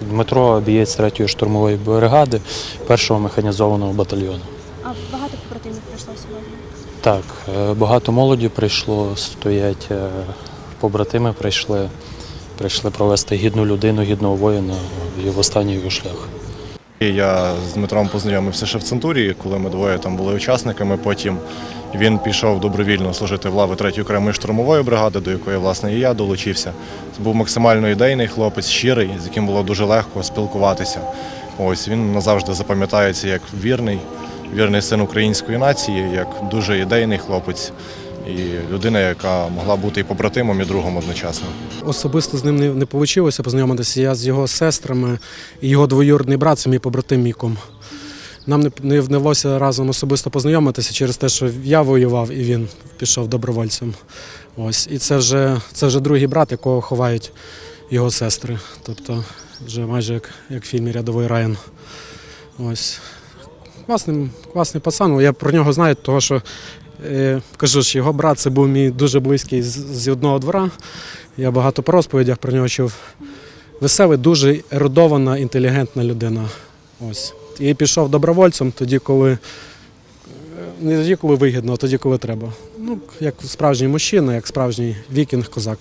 Дмитро бієць 3-ї штурмової бригади 1-го механізованого батальйону. А багато побратимів прийшло сьогодні. Так, е, багато молоді прийшло, стоять е, побратими прийшли, прийшли провести гідну людину, гідного воїна в в останній його шлях. Я з Дмитром познайомився ще в Центурії, коли ми двоє там були учасниками. Потім він пішов добровільно служити в лави 3-ї окремої штурмової бригади, до якої власне і я долучився. Це був максимально ідейний хлопець, щирий, з яким було дуже легко спілкуватися. Ось він назавжди запам'ятається як вірний, вірний син української нації, як дуже ідейний хлопець і людина, яка могла бути і побратимом, і другом одночасно. Особисто з ним не, не вийшло познайомитися. Я з його сестрами і його двоюрідний брат, це мій побратим Міком. Нам не, вдалося разом особисто познайомитися через те, що я воював і він пішов добровольцем. Ось. І це вже, це вже другий брат, якого ховають його сестри. Тобто вже майже як, як в фільмі Рядовий Райан. Ось. Класний, класний пацан. Я про нього знаю, тому що е, кажу, що його брат це був мій дуже близький з, з одного двора. Я багато по розповідях про нього чув. Веселий, дуже ерудована, інтелігентна людина. Ось. І пішов добровольцем тоді, коли е, не тоді, коли вигідно, а тоді, коли треба. Ну, як справжній мужчина, як справжній вікінг-козак.